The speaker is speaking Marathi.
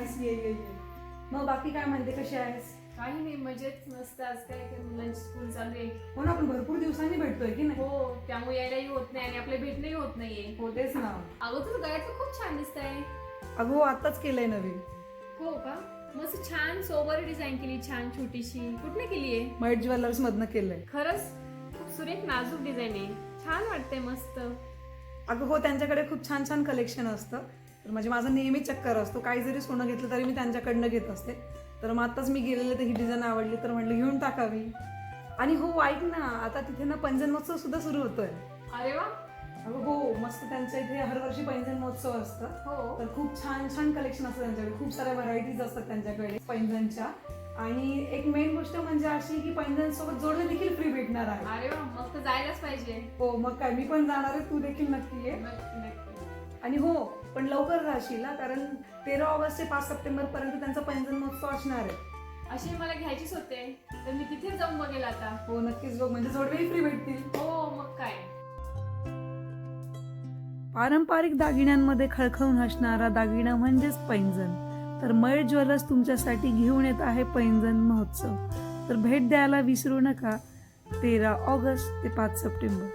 ये ये. मग बाकी काय म्हणते कशी आहेस? काही नाही मजेत मस्त. आज काय मुलांची स्कूल चालू आहे. हो ना आपण भरपूर दिवसांनी भेटतोय की नाही? हो त्यामुळे यायलाही होत नाही आणि आपले भेटणंही होत नाहीये. हो तेच ना. अगं तुझं गळ्याचं खूप छान दिसतंय. अगं हो आताच केलंय नवीन. हो का? मस्त छान सोबर डिझाईन केली छान छोटीशी. कुठनं केली आहे मयूर ज्वेलर्स मधनं केलंय. खरंच? खूप सुरेख नाजूक डिझाईन आहे. छान वाटतंय मस्त. अगं हो त्यांच्याकडे खूप छान छान कलेक्शन असतं. तर म्हणजे माझं नेहमी चक्कर असतो. काही जरी सोनं घेतलं तरी मी त्यांच्याकडनं घेत असते. तर मग आताच मी गेलेले तर ही डिझाईन आवडली. तर म्हटलं घेऊन टाकावी. आणि हो ऐक ना आता तिथे ना पैंजण महोत्सव सुद्धा सुरू होतोय. अरे वा. अगं हो मस्त त्यांच्या इथे हरवर्षी पैंजण महोत्सव असतं. हो. तर खूप छान छान कलेक्शन असतं त्यांच्याकडे. खूप साऱ्या व्हरायटीज असतात त्यांच्याकडे पैंजणच्या. आणि एक मेन गोष्ट म्हणजे अशी की पैंजण सोबत जोडणे देखील फ्री भेटणार आहे. अरे वा मग तर जायलाच पाहिजे. हो मग काय मी पण जाणार आहे तू देखील नक्की ये. नक्की. आणि हो पण लवकर राहशील हा, कारण तेरा ऑगस्ट ते पाच सप्टेंबर पर्यंत त्यांचा पैंजण महोत्सव असणार आहे. असे मला घ्यायचीच होते. तर मी तिथे जाऊन बघेल आता. हो नक्कीच बघ. म्हणजे जोडवेही फ्री भेटतील. हो मग काय? पारंपरिक दागिन्यांमध्ये खळखळून हसणारा दागिना म्हणजेच पैंजण. तर मयूर ज्वेलर्स तुमच्यासाठी घेऊन येत आहे पैंजण महोत्सव. तर भेट द्यायला विसरू नका. तेरा ऑगस्ट ते पाच सप्टेंबर.